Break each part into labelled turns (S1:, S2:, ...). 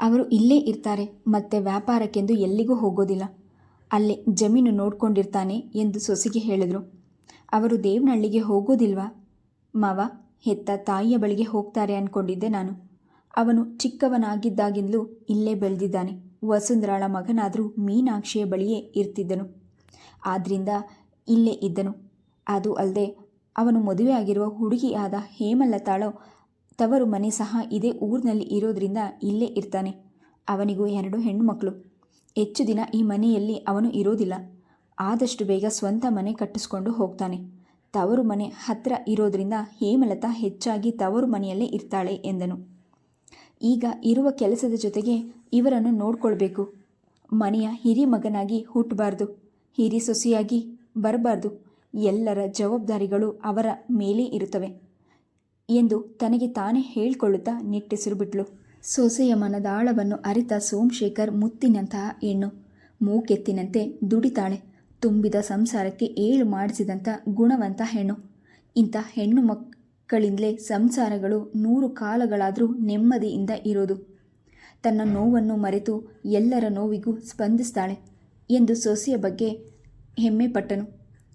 S1: ಅವರು ಇಲ್ಲೇ ಇರ್ತಾರೆ, ಮತ್ತೆ ವ್ಯಾಪಾರಕ್ಕೆಂದು ಎಲ್ಲಿಗೂ ಹೋಗೋದಿಲ್ಲ. ಅಲ್ಲೇ ಜಮೀನು ನೋಡ್ಕೊಂಡಿರ್ತಾನೆ ಎಂದು ಸೊಸೆಗೆ ಹೇಳಿದರು. ಅವರು ದೇವನಹಳ್ಳಿಗೆ ಹೋಗೋದಿಲ್ವಾ? ಮಾವ, ಹೆತ್ತ ತಾಯಿಯ ಬಳಿಗೆ ಹೋಗ್ತಾರೆ ಅಂದ್ಕೊಂಡಿದ್ದೆ ನಾನು. ಅವನು ಚಿಕ್ಕವನಾಗಿದ್ದಾಗಿಂದಲೂ ಇಲ್ಲೇ ಬೆಳೆದಿದ್ದಾನೆ. ವಸುಂಧರಾಳ ಮಗನಾದರೂ ಮೀನಾಕ್ಷಿಯ ಬಳಿಯೇ ಇರ್ತಿದ್ದನು. ಆದ್ದರಿಂದ ಇಲ್ಲೇ ಇದ್ದನು. ಅದು ಅಲ್ಲದೆ ಅವನು ಮದುವೆಯಾಗಿರುವ ಹುಡುಗಿಯಾದ ಹೇಮಲತಾಳು ತವರು ಮನೆ ಸಹ ಇದೇ ಊರಿನಲ್ಲಿ ಇರೋದ್ರಿಂದ ಇಲ್ಲೇ ಇರ್ತಾನೆ. ಅವನಿಗೂ ಎರಡು ಹೆಣ್ಣುಮಕ್ಕಳು ಹೆಚ್ಚು ದಿನ ಈ ಮನೆಯಲ್ಲಿ ಅವನು ಇರೋದಿಲ್ಲ. ಆದಷ್ಟು ಬೇಗ ಸ್ವಂತ ಮನೆ ಕಟ್ಟಿಸ್ಕೊಂಡು ಹೋಗ್ತಾನೆ. ತವರು ಮನೆ ಹತ್ತಿರ ಇರೋದ್ರಿಂದ ಹೇಮಲತಾ ಹೆಚ್ಚಾಗಿ ತವರು ಮನೆಯಲ್ಲೇ ಇರ್ತಾಳೆ ಎಂದನು. ಈಗ ಇರುವ ಕೆಲಸದ ಜೊತೆಗೆ ಇವರನ್ನು ನೋಡ್ಕೊಳ್ಬೇಕು. ಮನೆಯ ಹಿರಿ ಮಗನಾಗಿ ಹುಟ್ಟಬಾರ್ದು. ಹಿರಿ ಸೊಸೆಯಾಗಿ ಬರಬಾರ್ದು. ಎಲ್ಲರ ಜವಾಬ್ದಾರಿಗಳು ಅವರ ಮೇಲೆ ಇರುತ್ತವೆ. ಎಂದು ತನಗೆ ತಾನೇ ಹೇಳಿಕೊಳ್ಳುತ್ತಾ ನಿಟ್ಟೆಸಿರು ಬಿಟ್ಲು. ಸೊಸೆಯ ಮನದಾಳವನ್ನು ಅರಿತ ಸೋಮಶೇಖರ್ ಮುತ್ತಿನಂತಹ ಹೆಣ್ಣು. ಮೂಕೆತ್ತಿನಂತೆ ದುಡಿತಾಳೆ. ತುಂಬಿದ ಸಂಸಾರಕ್ಕೆ ಏಳು ಮಾಡಿಸಿದಂಥ ಗುಣವಂತ ಹೆಣ್ಣು. ಇಂಥ ಹೆಣ್ಣು ಮಕ್ಕಳಿಂದಲೇ ಸಂಸಾರಗಳು ನೂರು ಕಾಲಗಳಾದರೂ ನೆಮ್ಮದಿಯಿಂದ ಇರೋದು. ತನ್ನ ನೋವನ್ನು ಮರೆತು ಎಲ್ಲರ ನೋವಿಗೂ ಸ್ಪಂದಿಸ್ತಾಳೆ ಎಂದು ಸೊಸೆಯ ಬಗ್ಗೆ ಹೆಮ್ಮೆ ಪಟ್ಟನು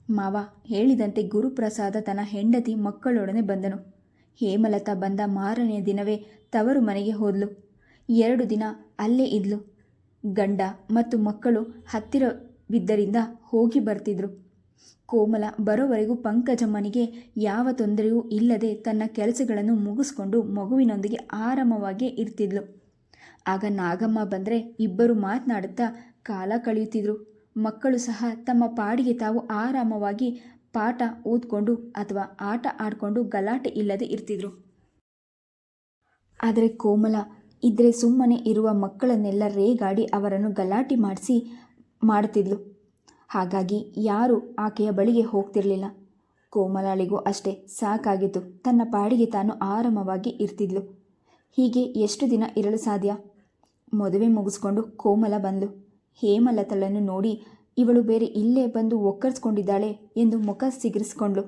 S1: ಮಾವ ಹೇಳಿದಂತೆ ಗುರುಪ್ರಸಾದ ತನ್ನ ಹೆಂಡತಿ ಮಕ್ಕಳೊಡನೆ ಬಂದನು. ಹೇಮಲತಾ ಬಂದ ಮಾರನೆಯ ದಿನವೇ ತವರು ಮನೆಗೆ ಹೋದ್ಲು. ಎರಡು ದಿನ ಅಲ್ಲೇ ಇದ್ಲು. ಗಂಡ ಮತ್ತು ಮಕ್ಕಳು ಹತ್ತಿರವಿದ್ದರಿಂದ ಹೋಗಿ ಬರ್ತಿದ್ರು. ಕೋಮಲ ಬರೋವರೆಗೂ ಪಂಕಜಮ್ಮನಿಗೆ ಯಾವ ತೊಂದರೆಯೂ ಇಲ್ಲದೆ ತನ್ನ ಕೆಲಸಗಳನ್ನು ಮುಗಿಸ್ಕೊಂಡು ಮಗುವಿನೊಂದಿಗೆ ಆರಾಮವಾಗಿ ಇರ್ತಿದ್ಲು. ಆಗ ನಾಗಮ್ಮ ಬಂದರೆ ಇಬ್ಬರು ಮಾತನಾಡುತ್ತಾ ಕಾಲ ಕಳೆಯುತ್ತಿದ್ರು. ಮಕ್ಕಳು ಸಹ ತಮ್ಮ ಪಾಡಿಗೆ ತಾವು ಆರಾಮವಾಗಿ ಪಾಠ ಓದ್ಕೊಂಡು ಅಥವಾ ಆಟ ಆಡಿಕೊಂಡು ಗಲಾಟೆ ಇಲ್ಲದೆ ಇರ್ತಿದ್ರು. ಆದರೆ ಕೋಮಲ ಇದ್ರೆ ಸುಮ್ಮನೆ ಇರುವ ಮಕ್ಕಳನ್ನೆಲ್ಲ ರೇಗಾಡಿ ಅವರನ್ನು ಗಲಾಟೆ ಮಾಡಿಸಿ ಮಾಡುತ್ತಿದ್ಲು ಹಾಗಾಗಿ ಯಾರೂ ಆಕೆಯ ಬಳಿಗೆ ಹೋಗ್ತಿರಲಿಲ್ಲ. ಕೋಮಲಾಳಿಗೂ ಅಷ್ಟೇ ಸಾಕಾಗಿತ್ತು. ತನ್ನ ಪಾಡಿಗೆ ತಾನು ಆರಾಮವಾಗಿ ಇರ್ತಿದ್ಲು. ಹೀಗೆ ಎಷ್ಟು ದಿನ ಇರಲು ಸಾಧ್ಯ? ಮದುವೆ ಮುಗಿಸ್ಕೊಂಡು ಕೋಮಲ ಬಂದ್ಲು. ಹೇಮಲತಳನ್ನು ನೋಡಿ ಇವಳು ಬೇರೆ ಇಲ್ಲೇ ಬಂದು ಒಕ್ಕರ್ಸ್ಕೊಂಡಿದ್ದಾಳೆ ಎಂದು ಮುಖ ಸಿಗರಿಸ್ಕೊಂಡ್ಳು.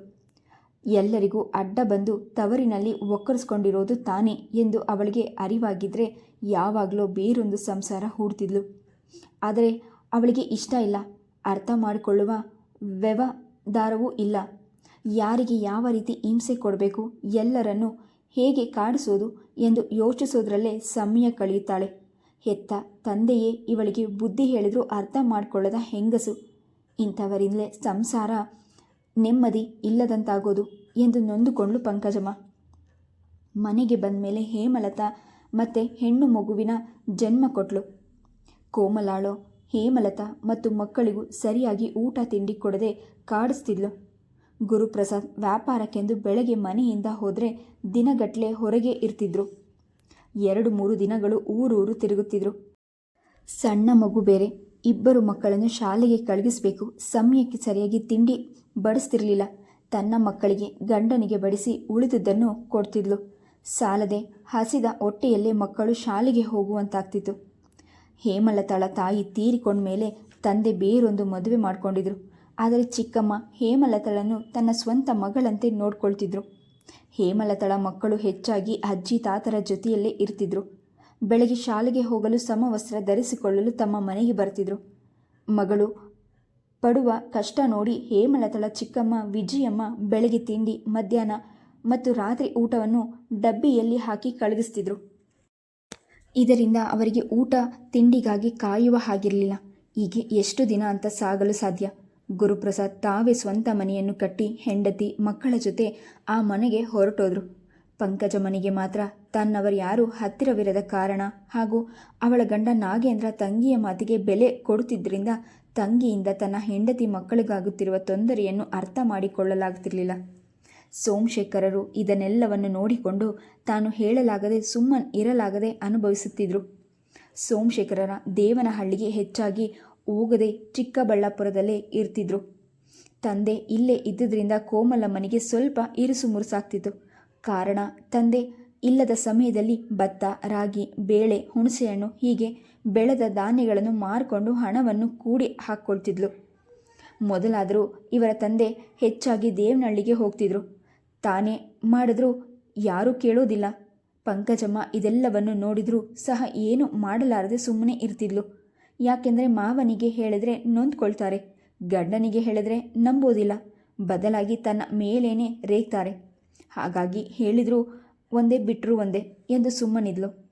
S1: ಎಲ್ಲರಿಗೂ ಅಡ್ಡ ಬಂದು ತವರಿನಲ್ಲಿ ಒಕ್ಕರಿಸ್ಕೊಂಡಿರೋದು ತಾನೇ ಎಂದು ಅವಳಿಗೆ ಅರಿವಾಗಿದ್ದರೆ ಯಾವಾಗಲೋ ಬೇರೊಂದು ಸಂಸಾರ ಹೂಡ್ತಿದ್ಲು. ಆದರೆ ಅವಳಿಗೆ ಇಷ್ಟ ಇಲ್ಲ. ಅರ್ಥ ಮಾಡಿಕೊಳ್ಳುವ ವ್ಯವಧಾರವೂ ಇಲ್ಲ. ಯಾರಿಗೆ ಯಾವ ರೀತಿ ಹಿಂಸೆ ಕೊಡಬೇಕು, ಎಲ್ಲರನ್ನು ಹೇಗೆ ಕಾಡಿಸೋದು ಎಂದು ಯೋಚಿಸೋದ್ರಲ್ಲೇ ಸಮಯ ಕಳೆಯುತ್ತಾಳೆ. ಹೆತ್ತ ತಂದೆಯೇ ಇವಳಿಗೆ ಬುದ್ಧಿ ಹೇಳಿದರೂ ಅರ್ಥ ಮಾಡಿಕೊಳ್ಳದ ಹೆಂಗಸು. ಇಂಥವರಿಂದಲೇ ಸಂಸಾರ ನೆಮ್ಮದಿ ಇಲ್ಲದಂತಾಗೋದು ಎಂದು ನೊಂದುಕೊಂಡ್ಳು ಪಂಕಜಮ್ಮ. ಮನೆಗೆ ಬಂದ ಮೇಲೆ ಹೇಮಲತಾ ಮತ್ತೆ ಹೆಣ್ಣು ಮಗುವಿನ ಜನ್ಮ ಕೊಟ್ಲು. ಕೋಮಲಾಳು, ಹೇಮಲತಾ ಮತ್ತು ಮಕ್ಕಳಿಗೂ ಸರಿಯಾಗಿ ಊಟ ತಿಂಡಿ ಕೊಡದೆ ಕಾಡಿಸ್ತಿದ್ಲು. ಗುರುಪ್ರಸಾದ್ ವ್ಯಾಪಾರಕ್ಕೆಂದು ಬೆಳಗ್ಗೆ ಮನೆಯಿಂದ ಹೋದರೆ ದಿನಗಟ್ಟಲೆ ಹೊರಗೆ ಇರ್ತಿದ್ರು. ಎರಡು ಮೂರು ದಿನಗಳು ಊರೂರು ತಿರುಗುತ್ತಿದ್ರು. ಸಣ್ಣ ಮಗು ಬೇರೆ. ಇಬ್ಬರು ಮಕ್ಕಳನ್ನು ಶಾಲೆಗೆ ಕಳುಹಿಸಬೇಕು. ಸಮಯಕ್ಕೆ ಸರಿಯಾಗಿ ತಿಂಡಿ ಬಡಿಸ್ತಿರಲಿಲ್ಲ. ತನ್ನ ಮಕ್ಕಳಿಗೆ ಗಂಡನಿಗೆ ಬಡಿಸಿ ಉಳಿದುದನ್ನು ಕೊಡ್ತಿದ್ಲು. ಸಾಲದೆ ಹಸಿದ ಹೊಟ್ಟೆಯಲ್ಲೇ ಮಕ್ಕಳು ಶಾಲೆಗೆ ಹೋಗುವಂತಾಗ್ತಿತ್ತು. ಹೇಮಲತಾಳ ತಾಯಿ ತೀರಿಕೊಂಡ ಮೇಲೆ ತಂದೆ ಬೇರೊಂದು ಮದುವೆ ಮಾಡಿಕೊಂಡಿದ್ರು. ಆದರೆ ಚಿಕ್ಕಮ್ಮ ಹೇಮಲತಾಳನ್ನು ತನ್ನ ಸ್ವಂತ ಮಗಳಂತೆ ನೋಡ್ಕೊಳ್ತಿದ್ರು. ಹೇಮಲತಳ ಮಕ್ಕಳು ಹೆಚ್ಚಾಗಿ ಅಜ್ಜಿ ತಾತರ ಜೊತೆಯಲ್ಲೇ ಇರ್ತಿದ್ರು. ಬೆಳಗ್ಗೆ ಶಾಲೆಗೆ ಹೋಗಲು ಸಮವಸ್ತ್ರ ಧರಿಸಿಕೊಳ್ಳಲು ತಮ್ಮ ಮನೆಗೆ ಬರ್ತಿದ್ರು. ಮಗಳು ಪಡುವ ಕಷ್ಟ ನೋಡಿ ಹೇಮಲತಳ ಚಿಕ್ಕಮ್ಮ ವಿಜಯಮ್ಮ ಬೆಳಗ್ಗೆ ತಿಂಡಿ, ಮಧ್ಯಾಹ್ನ ಮತ್ತು ರಾತ್ರಿ ಊಟವನ್ನು ಡಬ್ಬಿಯಲ್ಲಿ ಹಾಕಿ ಕಳುಹಿಸ್ತಿದ್ರು ಇದರಿಂದ ಅವರಿಗೆ ಊಟ, ತಿಂಡಿಗಾಗಿ ಕಾಯುವ ಹಾಗಿರಲಿಲ್ಲ. ಹೀಗೆ ಎಷ್ಟು ದಿನ ಅಂತ ಸಾಗಲು ಸಾಧ್ಯ? ಗುರುಪ್ರಸಾದ್ ತಾವೇ ಸ್ವಂತ ಮನೆಯನ್ನು ಕಟ್ಟಿ ಹೆಂಡತಿ, ಮಕ್ಕಳ ಜೊತೆ ಆ ಮನೆಗೆ ಹೊರಟೋದ್ರು. ಪಂಕಜ ಮನೆಗೆ ಮಾತ್ರ ತನ್ನವರು ಯಾರೂ ಹತ್ತಿರವಿರದ ಕಾರಣ ಹಾಗೂ ಅವಳ ಗಂಡ ನಾಗೇಂದ್ರ ತಂಗಿಯ ಮಾತಿಗೆ ಬೆಲೆ ಕೊಡುತ್ತಿದ್ದರಿಂದ ತಂಗಿಯಿಂದ ತನ್ನ ಹೆಂಡತಿ ಮಕ್ಕಳಿಗಾಗುತ್ತಿರುವ ತೊಂದರೆಯನ್ನು ಅರ್ಥ ಮಾಡಿಕೊಳ್ಳಲಾಗುತ್ತಿರಲಿಲ್ಲ ಸೋಮಶೇಖರರು ಇದನ್ನೆಲ್ಲವನ್ನು ನೋಡಿಕೊಂಡು ತಾನು ಹೇಳಲಾಗದೆ ಸುಮ್ಮನ್ ಇರಲಾಗದೆ ಅನುಭವಿಸುತ್ತಿದ್ದರು ಸೋಮಶೇಖರರ ದೇವನಹಳ್ಳಿಗೆ ಹೆಚ್ಚಾಗಿ ಹೋಗದೆ ಚಿಕ್ಕಬಳ್ಳಾಪುರದಲ್ಲೇ ಇರ್ತಿದ್ರು. ತಂದೆ ಇಲ್ಲೇ ಇದ್ದುದರಿಂದ ಕೋಮಲಮ್ಮನಿಗೆ ಸ್ವಲ್ಪ ಇರುಸು ಮುರುಸಾಗ್ತಿತ್ತು. ಕಾರಣ, ತಂದೆ ಇಲ್ಲದ ಸಮಯದಲ್ಲಿ ಭತ್ತ, ರಾಗಿ, ಬೇಳೆ, ಹುಣಸೆಹಣ್ಣು ಹೀಗೆ ಬೆಳೆದ ಧಾನ್ಯಗಳನ್ನು ಮಾರಿಕೊಂಡು ಹಣವನ್ನು ಕೂಡಿ ಹಾಕ್ಕೊಳ್ತಿದ್ಲು ಮೊದಲಾದರೂ ಇವರ ತಂದೆ ಹೆಚ್ಚಾಗಿ ದೇವನಹಳ್ಳಿಗೆ ಹೋಗ್ತಿದ್ರು. ತಾನೇ ಮಾಡಿದ್ರೂ ಯಾರೂ ಕೇಳೋದಿಲ್ಲ. ಪಂಕಜಮ್ಮ ಇದೆಲ್ಲವನ್ನು ನೋಡಿದರೂ ಸಹ ಏನು ಮಾಡಲಾರದೆ ಸುಮ್ಮನೆ ಇರ್ತಿದ್ಲು. ಯಾಕೆಂದರೆ ಮಾವನಿಗೆ ಹೇಳಿದ್ರೆ ನೊಂದ್ಕೊಳ್ತಾರೆ. ಗಂಡನಿಗೆ ಹೇಳಿದ್ರೆ ನಂಬೋದಿಲ್ಲ. ಬದಲಾಗಿ ತನ್ನ ಮೇಲೇನೆ ರೇಗ್ತಾರೆ. ಹಾಗಾಗಿ ಹೇಳಿದರೂ ಒಂದೇ ಬಿಟ್ಟರು ಒಂದೇ ಎಂದು ಸುಮ್ಮನಿದ್ಲು.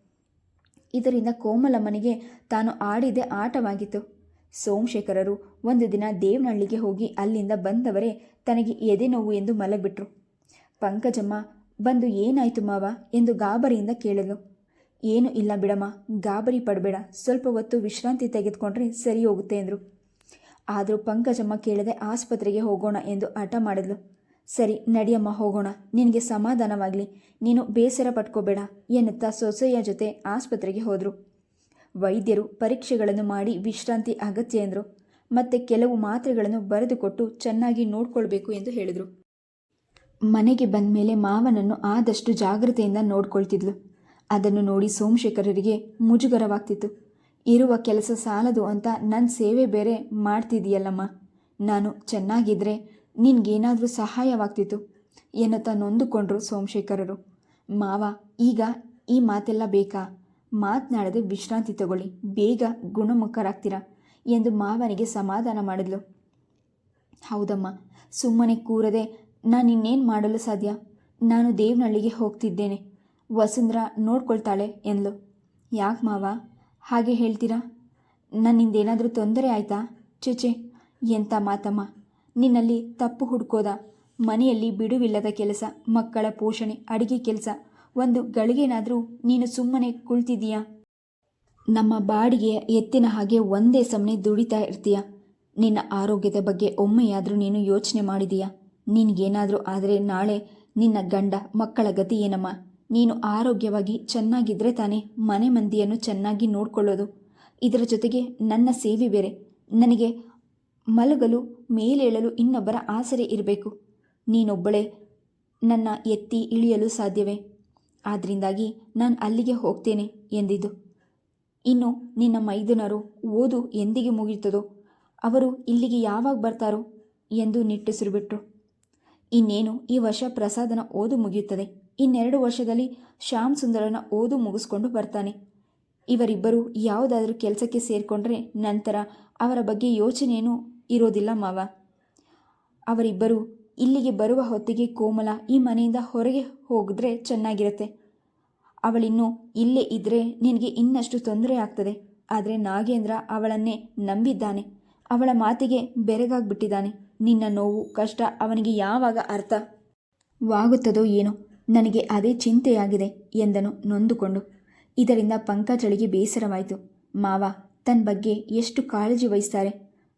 S1: ಇದರಿಂದ ಕೋಮಲಮ್ಮನಿಗೆ ತಾನು ಆಡಿದ್ದೇ ಆಟವಾಗಿತ್ತು. ಸೋಮಶೇಖರರು ಒಂದು ದಿನ ದೇವನಹಳ್ಳಿಗೆ ಹೋಗಿ ಅಲ್ಲಿಂದ ಬಂದವರೇ ತನಗೆ ಎದೆ ನೋವು ಎಂದು ಮಲಗಿಬಿಟ್ರು. ಪಂಕಜಮ್ಮ, ಬಂದು ಏನಾಯಿತು ಮಾವ? ಎಂದು ಗಾಬರಿಯಿಂದ ಕೇಳಿದ್ಲು. ಏನು ಇಲ್ಲ ಬಿಡಮ್ಮ, ಗಾಬರಿ ಪಡಬೇಡ. ಸ್ವಲ್ಪ ಹೊತ್ತು ವಿಶ್ರಾಂತಿ ತೆಗೆದುಕೊಂಡ್ರೆ ಸರಿ ಹೋಗುತ್ತೆ ಎಂದರು ಆದರೂ ಪಂಕಜಮ್ಮ ಕೇಳದೆ ಆಸ್ಪತ್ರೆಗೆ ಹೋಗೋಣ ಎಂದು ಹಠ ಮಾಡಿದ್ಲು. ಸರಿ, ನಡಿಯಮ್ಮ, ಹೋಗೋಣ. ನಿನಗೆ ಸಮಾಧಾನವಾಗಲಿ. ನೀನು ಬೇಸರ ಪಟ್ಕೋಬೇಡ ಎನ್ನುತ್ತಾ ಸೊಸೆಯ ಜೊತೆ ಆಸ್ಪತ್ರೆಗೆ ಹೋದರು. ವೈದ್ಯರು ಪರೀಕ್ಷೆಗಳನ್ನು ಮಾಡಿ ವಿಶ್ರಾಂತಿ ಅಗತ್ಯ ಎಂದರು ಮತ್ತೆ ಕೆಲವು ಮಾತ್ರೆಗಳನ್ನು ಬರೆದುಕೊಟ್ಟು ಚೆನ್ನಾಗಿ ನೋಡ್ಕೊಳ್ಬೇಕು ಎಂದು ಹೇಳಿದರು. ಮನೆಗೆ ಬಂದ ಮೇಲೆ ಮಾವನನ್ನು ಆದಷ್ಟು ಜಾಗ್ರತೆಯಿಂದ ನೋಡ್ಕೊಳ್ತಿದ್ಲು. ಅದನ್ನು ನೋಡಿ ಸೋಮಶೇಖರರಿಗೆ ಮುಜುಗರವಾಗ್ತಿತ್ತು. ಇರುವ ಕೆಲಸ ಸಾಲದು ಅಂತ ನನ್ನ ಸೇವೆ ಬೇರೆ ಮಾಡ್ತಿದೀಯಲ್ಲಮ್ಮ ನಾನು ಚೆನ್ನಾಗಿದ್ದರೆ ನಿನಗೇನಾದರೂ ಸಹಾಯವಾಗ್ತಿತ್ತು ಎನ್ನುತ್ತಾ ನೊಂದುಕೊಂಡ್ರು ಸೋಮಶೇಖರರು. ಮಾವ, ಈಗ ಈ ಮಾತೆಲ್ಲ ಬೇಕಾ? ಮಾತನಾಡದೆ ವಿಶ್ರಾಂತಿ ತಗೊಳ್ಳಿ, ಬೇಗ ಗುಣಮುಖರಾಗ್ತೀರಾ ಎಂದು ಮಾವನಿಗೆ ಸಮಾಧಾನ ಮಾಡಿದ್ಲು. ಹೌದಮ್ಮ, ಸುಮ್ಮನೆ ಕೂರದೆ ನಾನು ಇನ್ನೇನು ಮಾಡಲು ಸಾಧ್ಯ? ನಾನು ದೇವನಹಳ್ಳಿಗೆ ಹೋಗ್ತಿದ್ದೇನೆ. ವಸುಂಧ್ರ ನೋಡ್ಕೊಳ್ತಾಳೆ ಎಂದಳು ಯಾಕೆ ಮಾವ? ಹಾಗೆ ಹೇಳ್ತೀರಾ? ನನ್ನಿಂದೇನಾದರೂ ತೊಂದರೆ ಆಯ್ತಾ? ಚೇಚೆ ಎಂಥ ಮಾತಮ್ಮ. ನಿನ್ನಲ್ಲಿ ತಪ್ಪು ಹುಡ್ಕೋದ, ಮನೆಯಲ್ಲಿ ಬಿಡುವಿಲ್ಲದ ಕೆಲಸ, ಮಕ್ಕಳ ಪೋಷಣೆ, ಅಡಿಗೆ ಕೆಲಸ, ಒಂದು ಗಳಿಗೆನಾದರೂ ನೀನು ಸುಮ್ಮನೆ ಕುಳ್ತಿದೀಯಾ ನಮ್ಮ ಬಾಡಿಗೆಯ ಎತ್ತಿನ ಹಾಗೆ ಒಂದೇ ಸಮನೆ ದುಡಿತಾ ಇರ್ತೀಯ? ನಿನ್ನ ಆರೋಗ್ಯದ ಬಗ್ಗೆ ಒಮ್ಮೆಯಾದರೂ ನೀನು ಯೋಚನೆ ಮಾಡಿದೀಯಾ ನಿನಗೇನಾದರೂ ಆದರೆ ನಾಳೆ ನಿನ್ನ ಗಂಡ ಮಕ್ಕಳ ಗತಿ ಏನಮ್ಮ? ನೀನು ಆರೋಗ್ಯವಾಗಿ ಚೆನ್ನಾಗಿದ್ದರೆ ತಾನೇ ಮನೆ ಮಂದಿಯನ್ನು ಚೆನ್ನಾಗಿ ನೋಡಿಕೊಳ್ಳೋದು. ಇದರ ಜೊತೆಗೆ ನನ್ನ ಸೇವೆ ಬೇರೆ. ನನಗೆ ಮಲಗಲು, ಮೇಲೇಳಲು ಇನ್ನೊಬ್ಬರ ಆಸರೆ ಇರಬೇಕು. ನೀನೊಬ್ಬಳೇ ನನ್ನ ಎತ್ತಿ ಇಳಿಯಲು ಸಾಧ್ಯವೇ? ಆದ್ದರಿಂದಾಗಿ ನಾನು ಅಲ್ಲಿಗೆ ಹೋಗ್ತೇನೆ ಎಂದಿದ್ದು. ಇನ್ನು ನಿನ್ನ ಮೈದುನರು ಓದು ಎಂದಿಗೆ ಮುಗಿಯುತ್ತದೋ? ಅವರು ಇಲ್ಲಿಗೆ ಯಾವಾಗ ಬರ್ತಾರೋ ಎಂದು ನಿಟ್ಟುಸಿರುಬಿಟ್ರು ಇನ್ನೇನು ಈ ವರ್ಷ ಪ್ರಸಾದನ ಓದು ಮುಗಿಯುತ್ತದೆ. ಇನ್ನೆರಡು ವರ್ಷದಲ್ಲಿ ಶ್ಯಾಮ್ ಸುಂದರನ ಓದು ಮುಗಿಸ್ಕೊಂಡು ಬರ್ತಾನೆ. ಇವರಿಬ್ಬರು ಯಾವುದಾದ್ರೂ ಕೆಲಸಕ್ಕೆ ಸೇರಿಕೊಂಡ್ರೆ ನಂತರ ಅವರ ಬಗ್ಗೆ ಯೋಚನೆಯೂ ಇರೋದಿಲ್ಲ ಮಾವ. ಅವರಿಬ್ಬರು ಇಲ್ಲಿಗೆ ಬರುವ ಹೊತ್ತಿಗೆ ಕೋಮಲ ಈ ಮನೆಯಿಂದ ಹೊರಗೆ ಹೋಗಿದ್ರೆ ಚೆನ್ನಾಗಿರುತ್ತೆ. ಅವಳಿನ್ನು ಇಲ್ಲೇ ಇದ್ದರೆ ನಿನಗೆ ಇನ್ನಷ್ಟು ತೊಂದರೆ ಆಗ್ತದೆ. ಆದರೆ ನಾಗೇಂದ್ರ ಅವಳನ್ನೇ ನಂಬಿದ್ದಾನೆ. ಅವಳ ಮಾತಿಗೆ ಬೆರಗಾಗ್ಬಿಟ್ಟಿದ್ದಾನೆ. ನಿನ್ನ ನೋವು, ಕಷ್ಟ ಅವನಿಗೆ ಯಾವಾಗ ಅರ್ಥವಾಗುತ್ತದೋ ಏನೋ. ನನಗೆ ಅದೇ ಚಿಂತೆಯಾಗಿದೆ ಎಂದನು ನೊಂದುಕೊಂಡು. ಇದರಿಂದ ಪಂಕಜಳಿಗೆ ಬೇಸರವಾಯಿತು. ಮಾವ ತನ್ನ ಬಗ್ಗೆ ಎಷ್ಟು ಕಾಳಜಿ ವಹಿಸ್ತಾರೆ?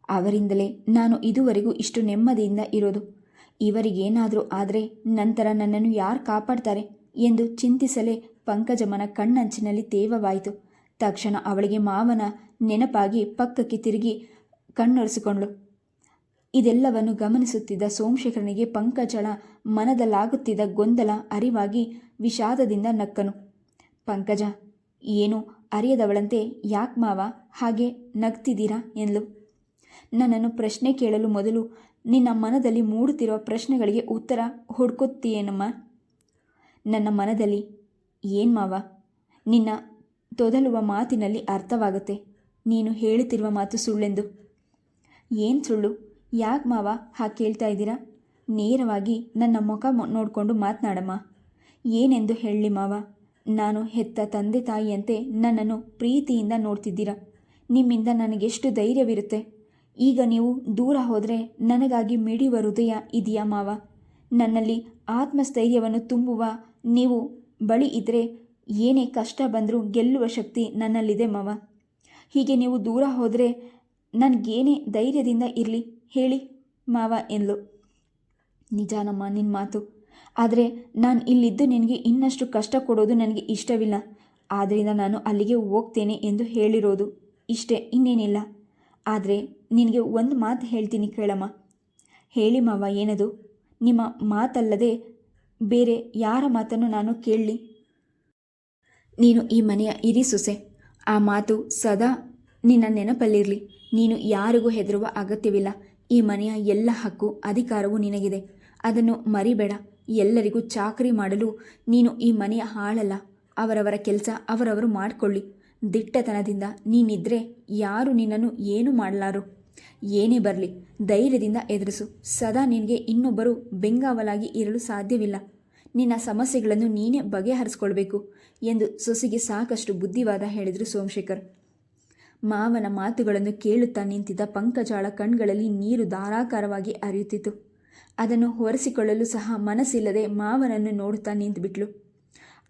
S1: ಅವರಿಂದಲೇ ನಾನು ಇದುವರೆಗೂ ಇಷ್ಟು ನೆಮ್ಮದಿಯಿಂದ ಇರೋದು. ಇವರಿಗೇನಾದರೂ ಆದರೆ ನಂತರ ನನ್ನನ್ನು ಯಾರು ಕಾಪಾಡ್ತಾರೆ ಎಂದು ಚಿಂತಿಸಲೇ ಪಂಕಜಮ್ಮನ ಕಣ್ಣಂಚಿನಲ್ಲಿ ತೇವವಾಯಿತು. ತಕ್ಷಣ ಅವಳಿಗೆ ಮಾವನ ನೆನಪಾಗಿ ಪಕ್ಕಕ್ಕೆ ತಿರುಗಿ ಕಣ್ಣೊರೆಸಿಕೊಂಡ್ಳು. ಇದೆಲ್ಲವನ್ನು ಗಮನಿಸುತ್ತಿದ್ದ ಸೋಮಶೇಖರನಿಗೆ ಪಂಕಜಳ ಮನದಲ್ಲಾಗುತ್ತಿದ್ದ ಗೊಂದಲ ಅರಿವಾಗಿ ವಿಷಾದದಿಂದ ನಕ್ಕನು. ಪಂಕಜ, ಏನು ಅರಿಯದವಳಂತೆ ಯಾಕೆ ಮಾವ ಹಾಗೆ ನಗ್ತಿದ್ದೀರಾ? ಎಂದ್ಲು. ನನ್ನನ್ನು ಪ್ರಶ್ನೆ ಕೇಳಲು ಮೊದಲು ನಿನ್ನ ಮನದಲ್ಲಿ ಮೂಡುತ್ತಿರುವ ಪ್ರಶ್ನೆಗಳಿಗೆ ಉತ್ತರ ಹುಡುಕುತ್ತೀಯೇನಮ್ಮ? ನನ್ನ ಮನದಲ್ಲಿ? ಏನು ಮಾವ? ನಿನ್ನ ತೊದಲುವ ಮಾತಿನಲ್ಲಿ ಅರ್ಥವಾಗುತ್ತೆ. ನೀನು ಹೇಳುತ್ತಿರುವ ಮಾತು ಸುಳ್ಳೆಂದು. ಏನು ಸುಳ್ಳು? ಯಾಕೆ ಮಾವ ಹಾಗೆ ಕೇಳ್ತಾ ಇದ್ದೀರಾ? ನೇರವಾಗಿ ನನ್ನ ಮುಖ ನೋಡಿಕೊಂಡು ಮಾತನಾಡಮ್ಮ. ಏನೆಂದು ಹೇಳಲಿ ಮಾವ? ನಾನು ಹೆತ್ತ ತಂದೆ ತಾಯಿಯಂತೆ ನನ್ನನ್ನು ಪ್ರೀತಿಯಿಂದ ನೋಡ್ತಿದ್ದೀರಾ? ನಿಮ್ಮಿಂದ ನನಗೆಷ್ಟು ಧೈರ್ಯವಿರುತ್ತೆ? ಈಗ ನೀವು ದೂರ ಹೋದರೆ ನನಗಾಗಿ ಮಿಡಿಯುವ ಹೃದಯ ಇದೆಯಾ ಮಾವ? ನನ್ನಲ್ಲಿ ಆತ್ಮಸ್ಥೈರ್ಯವನ್ನು ತುಂಬುವ ನೀವು ಬಳಿ ಇದ್ದರೆ ಏನೇ ಕಷ್ಟ ಬಂದರೂ ಗೆಲ್ಲುವ ಶಕ್ತಿ ನನ್ನಲ್ಲಿದೆ ಮಾವ. ಹೀಗೆ ನೀವು ದೂರ ಹೋದರೆ ನನಗೇನೇ ಧೈರ್ಯದಿಂದ ಇರಲಿ. ಹೇಳಿ, ಮಾವ ಎಂದ್ಲು. ನಿಜಾನಮ್ಮ ನಿನ್ನ ಮಾತು. ಆದರೆ ನಾನು ಇಲ್ಲಿದ್ದು ನಿನಗೆ ಇನ್ನಷ್ಟು ಕಷ್ಟ ಕೊಡೋದು ನನಗೆ ಇಷ್ಟವಿಲ್ಲ. ಆದ್ದರಿಂದ ನಾನು ಅಲ್ಲಿಗೆ ಹೋಗ್ತೇನೆ ಎಂದು ಹೇಳಿರೋದು ಇಷ್ಟೇ, ಇನ್ನೇನಿಲ್ಲ. ಆದರೆ ನಿನಗೆ ಒಂದು ಮಾತು ಹೇಳ್ತೀನಿ ಕೇಳಮ್ಮ. ಹೇಳಿ ಮಾವ, ಏನದು? ನಿಮ್ಮ ಮಾತಲ್ಲದೆ ಬೇರೆ ಯಾರ ಮಾತನ್ನು ನಾನು ಕೇಳಲಿ? ನೀನು ಈ ಮನೆಯ ಇರಿ ಸೊಸೆ. ಆ ಮಾತು ಸದಾ ನಿನ್ನ ನೆನಪಲ್ಲಿರಲಿ. ನೀನು ಯಾರಿಗೂ ಹೆದರುವ ಅಗತ್ಯವಿಲ್ಲ. ಈ ಮನೆಯ ಎಲ್ಲ ಹಕ್ಕು, ಅಧಿಕಾರವೂ ನಿನಗಿದೆ. ಅದನ್ನು ಮರಿಬೇಡ. ಎಲ್ಲರಿಗೂ ಚಾಕರಿ ಮಾಡಲು ನೀನು ಈ ಮನೆಯ ಹಾಳಲ್ಲ. ಅವರವರ ಕೆಲಸ ಅವರವರು ಮಾಡಿಕೊಳ್ಳಿ. ದಿಟ್ಟತನದಿಂದ ನೀನಿದ್ರೆ ಯಾರು ನಿನ್ನನ್ನು ಏನು ಮಾಡಲಾರು? ಏನೇ ಬರಲಿ, ಧೈರ್ಯದಿಂದ ಎದುರಿಸು. ಸದಾ ನಿನಗೆ ಇನ್ನೊಬ್ಬರು ಬೆಂಗಾವಲಾಗಿ ಇರಲು ಸಾಧ್ಯವಿಲ್ಲ. ನಿನ್ನ ಸಮಸ್ಯೆಗಳನ್ನು ನೀನೇ ಬಗೆಹರಿಸ್ಕೊಳ್ಬೇಕು ಎಂದು ಸೊಸಿಗೆ ಸಾಕಷ್ಟು ಬುದ್ಧಿವಾದ ಹೇಳಿದರು ಸೋಮಶೇಖರ್. ಮಾವನ ಮಾತುಗಳನ್ನು ಕೇಳುತ್ತಾ ನಿಂತಿದ್ದ ಪಂಕಜಾಳ ಕಣ್ಗಳಲ್ಲಿ ನೀರು ಧಾರಾಕಾರವಾಗಿ ಹರಿಯುತ್ತಿತ್ತು. ಅದನ್ನು ಹೊರಿಸಿಕೊಳ್ಳಲು ಸಹ ಮನಸ್ಸಿಲ್ಲದೆ ಮಾವನನ್ನು ನೋಡುತ್ತಾ ನಿಂತುಬಿಟ್ಲು.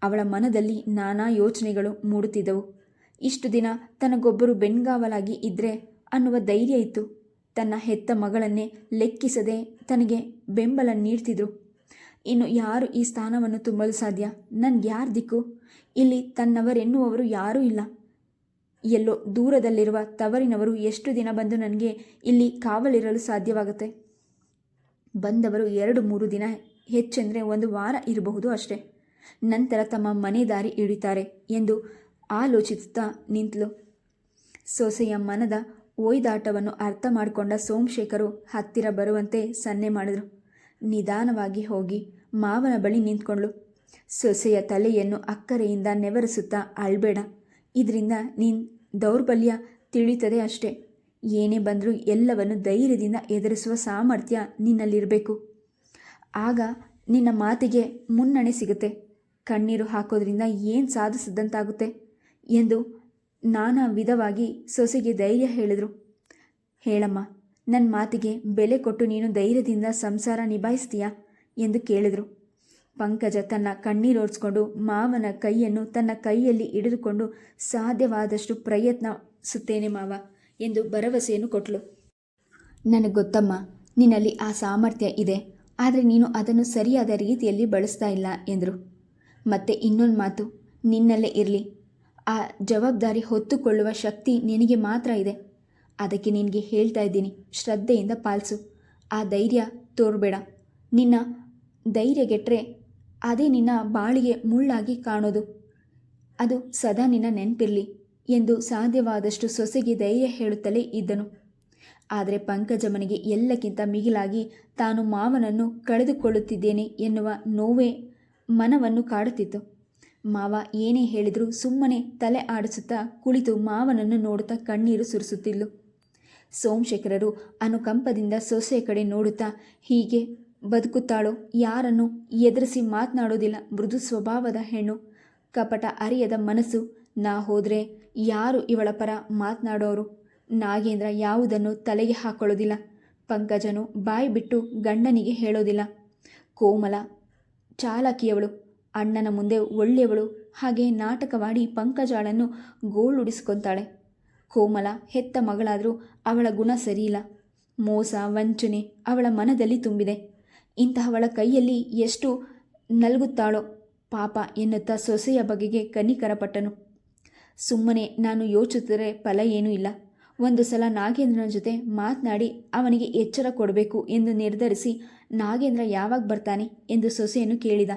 S1: ಅವಳ ಮನದಲ್ಲಿ ನಾನಾ ಯೋಚನೆಗಳು ಮೂಡುತ್ತಿದ್ದವು. ಇಷ್ಟು ದಿನ ತನಗೊಬ್ಬರು ಬೆಣ್ಗಾವಲಾಗಿ ಇದ್ರೆ ಅನ್ನುವ ಧೈರ್ಯ ಇತ್ತು. ತನ್ನ ಹೆತ್ತ ಮಗಳನ್ನೇ ಲೆಕ್ಕಿಸದೆ ತನಗೆ ಬೆಂಬಲ ನೀಡ್ತಿದ್ರು. ಇನ್ನು ಯಾರು ಈ ಸ್ಥಾನವನ್ನು ತುಂಬಲು ಸಾಧ್ಯ? ನನ್ಗೆ ಯಾರು ದಿಕ್ಕು? ಇಲ್ಲಿ ತನ್ನವರೆನ್ನುವವರು ಯಾರೂ ಇಲ್ಲ. ಎಲ್ಲೋ ದೂರದಲ್ಲಿರುವ ತವರಿನವರು ಎಷ್ಟು ದಿನ ಬಂದು ನನಗೆ ಇಲ್ಲಿ ಕಾವಲಿರಲು ಸಾಧ್ಯವಾಗುತ್ತೆ? ಬಂದವರು ಎರಡು ಮೂರು ದಿನ ಹೆಚ್ಚೆಂದರೆ ಒಂದು ವಾರ ಇರಬಹುದು ಅಷ್ಟೇ. ನಂತರ ತಮ್ಮ ಮನೆ ದಾರಿ ಹಿಡಿತಾರೆ ಎಂದು ಆಲೋಚಿಸುತ್ತಾ ನಿಂತಳು ಸೊಸೆಯ ಮನದ ಒಯ್ದಾಟವನ್ನು ಅರ್ಥ ಮಾಡಿಕೊಂಡ ಸೋಮಶೇಖರು ಹತ್ತಿರ ಬರುವಂತೆ ಸನ್ನೆ ಮಾಡಿದರು. ನಿಧಾನವಾಗಿ ಹೋಗಿ ಮಾವನ ಬಳಿ ನಿಂತ್ಕೊಂಡ್ಳು. ಸೊಸೆಯ ತಲೆಯನ್ನು ಅಕ್ಕರೆಯಿಂದ ನೆವರಿಸುತ್ತಾ, ಅಳ್ಬೇಡ, ಇದರಿಂದ ನೀನು ದೌರ್ಬಲ್ಯ ತಿಳಿತದೆ ಅಷ್ಟೇ. ಏನೇ ಬಂದರೂ ಎಲ್ಲವನ್ನು ಧೈರ್ಯದಿಂದ ಎದುರಿಸುವ ಸಾಮರ್ಥ್ಯ ನಿನ್ನಲ್ಲಿರಬೇಕು. ಆಗ ನಿನ್ನ ಮಾತಿಗೆ ಮುನ್ನಣೆ ಸಿಗುತ್ತೆ. ಕಣ್ಣೀರು ಹಾಕೋದ್ರಿಂದ ಏನು ಸಾಧಿಸಿದಂತಾಗುತ್ತೆ ಎಂದು ನಾನಾ ವಿಧವಾಗಿ ಸೊಸೆಗೆ ಧೈರ್ಯ ಹೇಳಿದರು. ಹೇಳಮ್ಮ ನನ್ನ ಮಾತಿಗೆ ಬೆಲೆ ಕೊಟ್ಟು ನೀನು ಧೈರ್ಯದಿಂದ ಸಂಸಾರ ನಿಭಾಯಿಸ್ತೀಯಾ ಎಂದು ಕೇಳಿದರು. ಪಂಕಜ ತನ್ನ ಕಣ್ಣೀರೋರ್ಸ್ಕೊಂಡು ಮಾವನ ಕೈಯನ್ನು ತನ್ನ ಕೈಯಲ್ಲಿ ಹಿಡಿದುಕೊಂಡು ಸಾಧ್ಯವಾದಷ್ಟು ಪ್ರಯತ್ನಿಸುತ್ತೇನೆ ಮಾವ ಎಂದು ಭರವಸೆಯನ್ನು ಕೊಟ್ಟಳು ನನಗೆ ಗೊತ್ತಮ್ಮ, ನಿನ್ನಲ್ಲಿ ಆ ಸಾಮರ್ಥ್ಯ ಇದೆ, ಆದರೆ ನೀನು ಅದನ್ನು ಸರಿಯಾದ ರೀತಿಯಲ್ಲಿ ಬಳಸ್ತಾ ಇಲ್ಲ ಎಂದರು. ಮತ್ತೆ ಇನ್ನೊಂದು ಮಾತು, ನಿನ್ನಲ್ಲೇ ಇರಲಿ. ಆ ಜವಾಬ್ದಾರಿ ಹೊತ್ತುಕೊಳ್ಳುವ ಶಕ್ತಿ ನಿನಗೆ ಮಾತ್ರ ಇದೆ. ಅದಕ್ಕೆ ನಿನಗೆ ಹೇಳ್ತಾ ಇದ್ದೀನಿ, ಶ್ರದ್ಧೆಯಿಂದ ಪಾಲಿಸು. ಆ ಧೈರ್ಯ ತೋರಬೇಡ. ನಿನ್ನ ಧೈರ್ಯಗೆಟ್ರೆ ಅದೇ ನಿನ್ನ ಬಾಳಿಗೆ ಮುಳ್ಳಾಗಿ ಕಾಣೋದು. ಅದು ಸದಾ ನಿನ್ನ ನೆನಪಿರಲಿ ಎಂದು ಸಾಧ್ಯವಾದಷ್ಟು ಸೊಸೆಗೆ ಧೈರ್ಯ ಹೇಳುತ್ತಲೇ ಇದ್ದನು. ಆದರೆ ಪಂಕಜಮನಿಗೆ ಎಲ್ಲಕ್ಕಿಂತ ಮಿಗಿಲಾಗಿ ತಾನು ಮಾವನನ್ನು ಕಳೆದುಕೊಳ್ಳುತ್ತಿದ್ದೇನೆ ಎನ್ನುವ ನೋವೇ ಮನವನ್ನು ಕಾಡುತ್ತಿತ್ತು. ಮಾವ ಏನೇ ಹೇಳಿದರೂ ಸುಮ್ಮನೆ ತಲೆ ಆಡಿಸುತ್ತಾ ಕುಳಿತು ಮಾವನನ್ನು ನೋಡುತ್ತಾ ಕಣ್ಣೀರು ಸುರಿಸುತ್ತಿಲ್ಲು ಸೋಮಶೇಖರರು ಅನುಕಂಪದಿಂದ ಸೊಸೆಯ ಕಡೆ ನೋಡುತ್ತಾ ಹೀಗೆ ಬದುಕುತ್ತಾಳೋ? ಯಾರನ್ನು ಎದುರಿಸಿ ಮಾತನಾಡೋದಿಲ್ಲ? ಮೃದು ಸ್ವಭಾವದ ಹೆಣ್ಣು. ಕಪಟ ಅರಿಯದ ಮನಸ್ಸು. ನಾ ಹೋದರೆ ಯಾರು ಇವಳ ಪರ ಮಾತನಾಡೋರು? ನಾಗೇಂದ್ರ ಯಾವುದನ್ನು ತಲೆಗೆ ಹಾಕೊಳ್ಳೋದಿಲ್ಲ. ಪಂಕಜನು ಬಾಯಿ ಬಿಟ್ಟು ಗಂಡನಿಗೆ ಹೇಳೋದಿಲ್ಲ. ಕೋಮಲ ಚಾಲಕಿಯವಳು. ಅಣ್ಣನ ಮುಂದೆ ಒಳ್ಳೆಯವಳು. ಹಾಗೆ ನಾಟಕವಾಡಿ ಪಂಕಜಾಳನ್ನು ಗೋಳುಡಿಸ್ಕೊತಾಳೆ. ಕೋಮಲ ಹೆತ್ತ ಮಗಳಾದರೂ ಅವಳ ಗುಣ ಸರಿಯಿಲ್ಲ. ಮೋಸ, ವಂಚನೆ ಅವಳ ಮನದಲ್ಲಿ ತುಂಬಿದೆ. ಇಂತಹವಳ ಕೈಯಲ್ಲಿ ಎಷ್ಟು ನಲ್ಗುತ್ತಾಳೋ ಪಾಪ ಎನ್ನುತ್ತಾ ಸೊಸೆಯ ಬಗೆಗೆ ಕನಿಕರಪಟ್ಟನು. ಸುಮ್ಮನೆ ನಾನು ಯೋಚಿಸಿದರೆ ಫಲ ಏನೂ ಇಲ್ಲ. ಒಂದು ಸಲ ನಾಗೇಂದ್ರನ ಜೊತೆ ಮಾತನಾಡಿ ಅವನಿಗೆ ಎಚ್ಚರ ಕೊಡಬೇಕು ಎಂದು ನಿರ್ಧರಿಸಿ ನಾಗೇಂದ್ರ ಯಾವಾಗ ಬರ್ತಾನೆ ಎಂದು ಸೊಸೆಯನ್ನು ಕೇಳಿದ.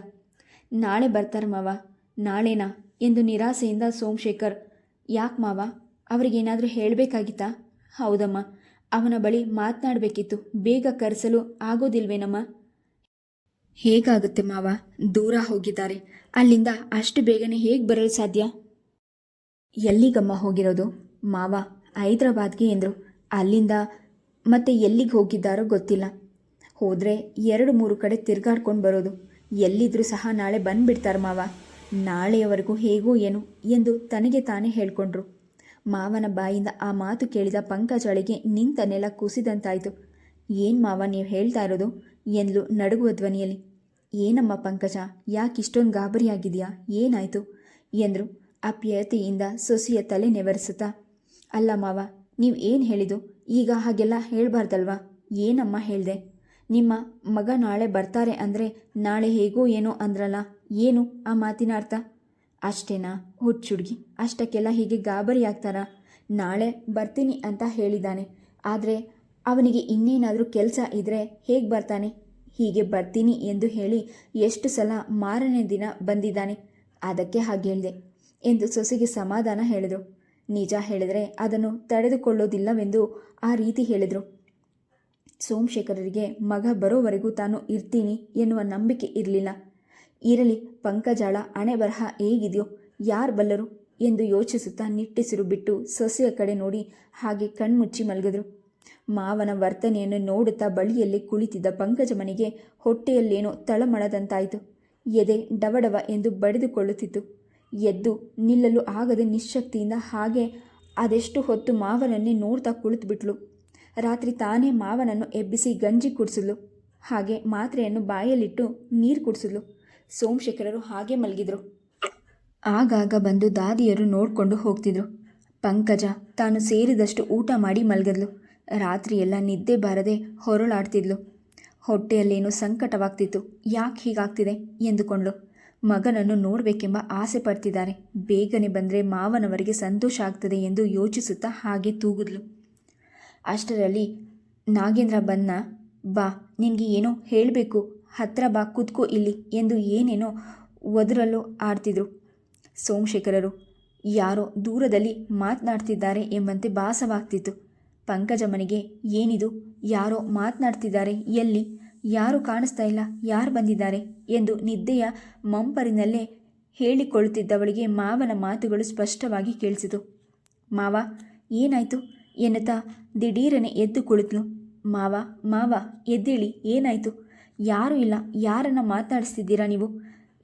S1: ನಾಳೆ ಬರ್ತಾರೆ ಮಾವ, ನಾಳೆನಾ ಎಂದು ನಿರಾಸೆಯಿಂದ ಸೋಮಶೇಖರ್, ಯಾಕೆ ಮಾವ, ಅವರಿಗೇನಾದರೂ ಹೇಳಬೇಕಾಗಿತ್ತಾ? ಹೌದಮ್ಮ, ಅವನ ಬಳಿ ಮಾತನಾಡಬೇಕಿತ್ತು, ಬೇಗ ಕರೆಸಲು ಆಗೋದಿಲ್ವೇನಮ್ಮ? ಹೇಗಾಗುತ್ತೆ ಮಾವ? ದೂರ ಹೋಗಿದ್ದಾರೆ. ಅಲ್ಲಿಂದ ಅಷ್ಟು ಬೇಗನೆ ಹೇಗೆ ಬರಲು ಸಾಧ್ಯ? ಎಲ್ಲಿಗಮ್ಮ ಹೋಗಿರೋದು? ಮಾವ, ಹೈದ್ರಾಬಾದ್ಗೆ ಎಂದರು. ಅಲ್ಲಿಂದ ಮತ್ತೆ ಎಲ್ಲಿಗೆ ಹೋಗಿದ್ದಾರೋ ಗೊತ್ತಿಲ್ಲ. ಹೋದರೆ ಎರಡು ಮೂರು ಕಡೆ ತಿರ್ಗಾಡ್ಕೊಂಡು ಬರೋದು. ಎಲ್ಲಿದ್ರೂ ಸಹ ನಾಳೆ ಬಂದುಬಿಡ್ತಾರೆ ಮಾವ. ನಾಳೆಯವರೆಗೂ ಹೇಗೋ ಏನು ಎಂದು ತನಗೆ ತಾನೇ ಹೇಳಿಕೊಂಡ್ರು. ಮಾವನ ಬಾಯಿಂದ ಆ ಮಾತು ಕೇಳಿದ ಪಂಕಜಳಿಗೆ ನಿಂತ ನೆಲ ಕುಸಿದಂತಾಯಿತು. ಏನು ಮಾವ, ನೀವು ಹೇಳ್ತಾ ಇರೋದು? ಎಂದ್ಲು ನಡುಗುವ ಧ್ವನಿಯಲ್ಲಿ. ಏನಮ್ಮ ಪಂಕಜ ಯಾಕಿಷ್ಟೊಂದು ಗಾಬರಿಯಾಗಿದೆಯಾ? ಏನಾಯಿತು? ಎಂದರು ಅಪ್ಯಯತೆಯಿಂದ ಸೊಸೆಯ ತಲೆ ನೆವರಿಸುತ್ತಾ. ಅಲ್ಲ ಮಾವ, ನೀವು ಏನು ಹೇಳಿದು ಈಗ ಹಾಗೆಲ್ಲ ಹೇಳಬಾರ್ದಲ್ವಾ? ಏನಮ್ಮ ಹೇಳಿದೆ? ನಿಮ್ಮ ಮಗ ನಾಳೆ ಬರ್ತಾರೆ ಅಂದರೆ ನಾಳೆ ಹೇಗೋ ಏನೋ ಅಂದ್ರಲ್ಲ, ಏನು ಆ ಮಾತಿನ ಅರ್ಥ? ಅಷ್ಟೇನಾ? ಹುಚ್ಚುಡ್ಗಿ ಅಷ್ಟಕ್ಕೆಲ್ಲ ಹೀಗೆ ಗಾಬರಿ ಆಗ್ತಾರಾ ನಾಳೆ ಬರ್ತೀನಿ ಅಂತ ಹೇಳಿದ್ದಾನೆ. ಆದರೆ ಅವನಿಗೆ ಇನ್ನೇನಾದರೂ ಕೆಲಸ ಇದ್ದರೆ ಹೇಗೆ ಬರ್ತಾನೆ? ಹೀಗೆ ಬರ್ತೀನಿ ಎಂದು ಹೇಳಿ ಎಷ್ಟು ಸಲ ಮಾರನೇ ದಿನ ಬಂದಿದ್ದಾನೆ. ಅದಕ್ಕೆ ಹಾಗೆ ಹೇಳಿದೆ ಎಂದು ಸೊಸೆಗೆ ಸಮಾಧಾನ ಹೇಳಿದರು. ನಿಜ ಹೇಳಿದರೆ ಅದನ್ನು ತಡೆದುಕೊಳ್ಳೋದಿಲ್ಲವೆಂದು ಆ ರೀತಿ ಹೇಳಿದರು. ಸೋಮಶೇಖರರಿಗೆ ಮಗ ಬರೋವರೆಗೂ ತಾನು ಇರ್ತೀನಿ ಎನ್ನುವ ನಂಬಿಕೆ ಇರಲಿಲ್ಲ. ಇರಲಿ, ಪಂಕಜಾಳ ಹಣೆ ಬರಹ ಹೇಗಿದೆಯೋ, ಯಾರು ಬಲ್ಲರು? ಎಂದು ಯೋಚಿಸುತ್ತಾ ನಿಟ್ಟಿಸಿರು ಬಿಟ್ಟು ಸೊಸೆಯ ಕಡೆ ನೋಡಿ ಹಾಗೆ ಕಣ್ಮುಚ್ಚಿ ಮಲಗಿದ್ರು. ಮಾವನ ವರ್ತನೆಯನ್ನು ನೋಡುತ್ತಾ ಬಳಿಯಲ್ಲಿ ಕುಳಿತಿದ್ದ ಪಂಕಜಮನಿಗೆ ಹೊಟ್ಟೆಯಲ್ಲೇನೋ ತಳಮಳದಂತಾಯಿತು. ಎದೆ ಡವಡವ ಎಂದು ಬಡಿದುಕೊಳ್ಳುತ್ತಿತ್ತು. ಎದ್ದು ನಿಲ್ಲಲು ಆಗದೆ ನಿಶ್ಶಕ್ತಿಯಿಂದ ಹಾಗೆ ಅದೆಷ್ಟು ಹೊತ್ತು ಮಾವನನ್ನೇ ನೋಡ್ತಾ ಕುಳಿತುಬಿಟ್ಲು. ರಾತ್ರಿ ತಾನೇ ಮಾವನನ್ನು ಎಬ್ಬಿಸಿ ಗಂಜಿ ಕುಡಿಸಲು ಹಾಗೆ ಮಾತ್ರೆಯನ್ನು ಬಾಯಲ್ಲಿಟ್ಟು ನೀರು ಕುಡಿಸಲು ಸೋಮಶೇಖರರು ಹಾಗೆ ಮಲಗಿದ್ರು. ಆಗಾಗ ಬಂದು ದಾದಿಯರು ನೋಡಿಕೊಂಡು ಹೋಗ್ತಿದ್ರು. ಪಂಕಜ ತಾನು ಸೇರಿದಷ್ಟು ಊಟ ಮಾಡಿ ಮಲಗದ್ಲು. ರಾತ್ರಿಯೆಲ್ಲ ನಿದ್ದೆ ಬಾರದೆ ಹೊರಳಾಡ್ತಿದ್ಲು. ಹೊಟ್ಟೆಯಲ್ಲೇನೋ ಸಂಕಟವಾಗ್ತಿತ್ತು. ಯಾಕೆ ಹೀಗಾಗ್ತಿದೆ? ಎಂದುಕೊಂಡ್ಳು. ಮಗನನ್ನು ನೋಡಬೇಕೆಂಬ ಆಸೆ ಪಡ್ತಿದ್ದಾರೆ. ಬೇಗನೆ ಬಂದರೆ ಮಾವನವರಿಗೆ ಸಂತೋಷ ಆಗ್ತದೆ ಎಂದು ಯೋಚಿಸುತ್ತಾ ಹಾಗೆ ತೂಗಿದ್ಲು. ಅಷ್ಟರಲ್ಲಿ, ನಾಗೇಂದ್ರ ಬನ್ನ, ಬಾ, ನಿನಗೆ ಏನೋ ಹೇಳಬೇಕು. ಹತ್ರ ಬಾ, ಕೂತ್ಕೋ ಇಲ್ಲಿ ಎಂದು ಏನೇನೋ ಒದರಲು ಆಡ್ತಿದ್ರು. ಸೋಮಶೇಖರರು ಯಾರೋ ದೂರದಲ್ಲಿ ಮಾತನಾಡ್ತಿದ್ದಾರೆ ಎಂಬಂತೆ ಭಾಸವಾಗ್ತಿತ್ತು. ಪಂಕಜಮ್ಮನಿಗೆ ಏನಿದು? ಯಾರೋ ಮಾತನಾಡ್ತಿದ್ದಾರೆ, ಎಲ್ಲಿ? ಯಾರು ಕಾಣಿಸ್ತಾ ಇಲ್ಲ, ಯಾರು ಬಂದಿದ್ದಾರೆ? ಎಂದು ನಿದ್ದೆಯ ಮಂಪರಿನಲ್ಲೇ ಹೇಳಿಕೊಳ್ಳುತ್ತಿದ್ದವಳಿಗೆ ಮಾವನ ಮಾತುಗಳು ಸ್ಪಷ್ಟವಾಗಿ ಕೇಳಿಸಿತು. ಮಾವ, ಏನಾಯಿತು? ಎನ್ನುತ್ತಾ ದಿಢೀರನೆ ಎದ್ದು ಕುಳಿತನು. ಮಾವ ಮಾವ, ಎದ್ದೇಳಿ, ಏನಾಯಿತು? ಯಾರೂ ಇಲ್ಲ, ಯಾರನ್ನ ಮಾತನಾಡಿಸ್ತಿದ್ದೀರಾ ನೀವು?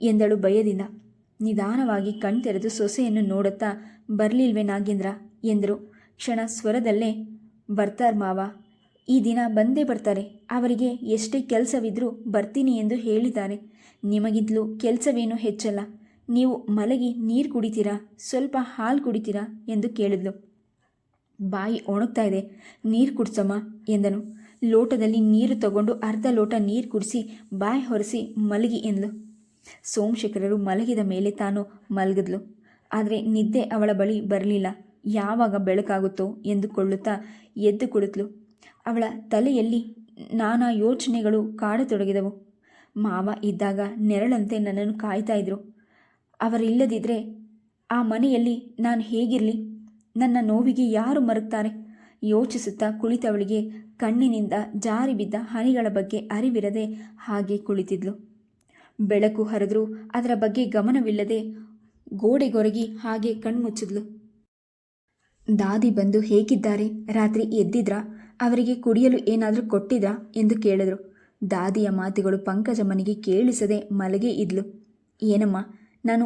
S1: ಎಂದಳು ಭಯದಿಂದ. ನಿಧಾನವಾಗಿ ಕಣ್ತೆರೆದು ಸೊಸೆಯನ್ನು ನೋಡುತ್ತಾ, ಬರಲಿಲ್ವೇ ನಾಗೇಂದ್ರ? ಎಂದರು. ಕ್ಷಣ ಸ್ವರದಲ್ಲೇ ಬರ್ತಾರ್ ಮಾವ. ಈ ದಿನ ಬಂದೇ ಬರ್ತಾರೆ. ಅವರಿಗೆ ಎಷ್ಟೇ ಕೆಲಸವಿದ್ರೂ ಬರ್ತೀನಿ ಎಂದು ಹೇಳಿದ್ದಾರೆ. ನಿಮಗಿದ್ಲು ಕೆಲಸವೇನೂ ಹೆಚ್ಚಲ್ಲ. ನೀವು ಮಲಗಿ ನೀರು ಕುಡಿತೀರಾ? ಸ್ವಲ್ಪ ಹಾಲು ಕುಡಿತೀರಾ? ಎಂದು ಕೇಳಿದ್ಲು. ಬಾಯಿ ಒಣಗ್ತಾ ಇದೆ. ನೀರು ಕುಡ್ಸಮ್ಮ ಎಂದನು. ಲೋಟದಲ್ಲಿ ನೀರು ತಗೊಂಡು ಅರ್ಧ ಲೋಟ ನೀರು ಕುಡಿಸಿ ಬಾಯಿ ಹೊರಿಸಿ ಮಲಗಿ ಎಂದ್ಲು. ಸೋಮಶೇಖರರು ಮಲಗಿದ ಮೇಲೆ ತಾನು ಮಲಗಿದ್ಲು. ಆದರೆ ನಿದ್ದೆ ಅವಳ ಬಳಿ ಬರಲಿಲ್ಲ. ಯಾವಾಗ ಬೆಳಕಾಗುತ್ತೋ ಎಂದುಕೊಳ್ಳುತ್ತಾ ಎದ್ದು ಕುಳಿತಳು. ಅವಳ ತಲೆಯಲ್ಲಿ ನಾನಾ ಯೋಚನೆಗಳು ಕಾಡತೊಡಗಿದವು. ಮಾವ ಇದ್ದಾಗ ನೆರಳಂತೆ ನನ್ನನ್ನು ಕಾಯ್ತಾ ಇದ್ರು. ಅವರಿಲ್ಲದಿದ್ದರೆ ಆ ಮನೆಯಲ್ಲಿ ನಾನು ಹೇಗಿರಲಿ? ನನ್ನ ನೋವಿಗೆ ಯಾರು ಮರುಗ್ತಾರೆ ಯೋಚಿಸುತ್ತಾ ಕುಳಿತವಳಿಗೆ ಕಣ್ಣಿನಿಂದ ಜಾರಿ ಬಿದ್ದ ಹನಿಗಳ ಬಗ್ಗೆ ಅರಿವಿರದೆ ಹಾಗೆ ಕುಳಿತಿದ್ಲು. ಬೆಳಕು ಹರಿದ್ರೂ, ಅದರ ಬಗ್ಗೆ ಗಮನವಿಲ್ಲದೆ ಗೋಡೆಗೊರಗಿ ಹಾಗೆ ಕಣ್ಮುಚ್ಚಿದ್ಲು. ದಾದಿ ಬಂದು ಹೇಗಿದ್ದಾರೆ? ರಾತ್ರಿ ಎದ್ದಿದ್ರಾ? ಅವರಿಗೆ ಕುಡಿಯಲು ಏನಾದರೂ ಕೊಟ್ಟಿದ್ರಾ? ಎಂದು ಕೇಳಿದರು. ದಾದಿಯ ಮಾತುಗಳು ಪಂಕಜಮ್ಮನಿಗೆ ಕೇಳಿಸದೆ ಮಲಗೆ ಇದ್ಲು. ಏನಮ್ಮ, ನಾನು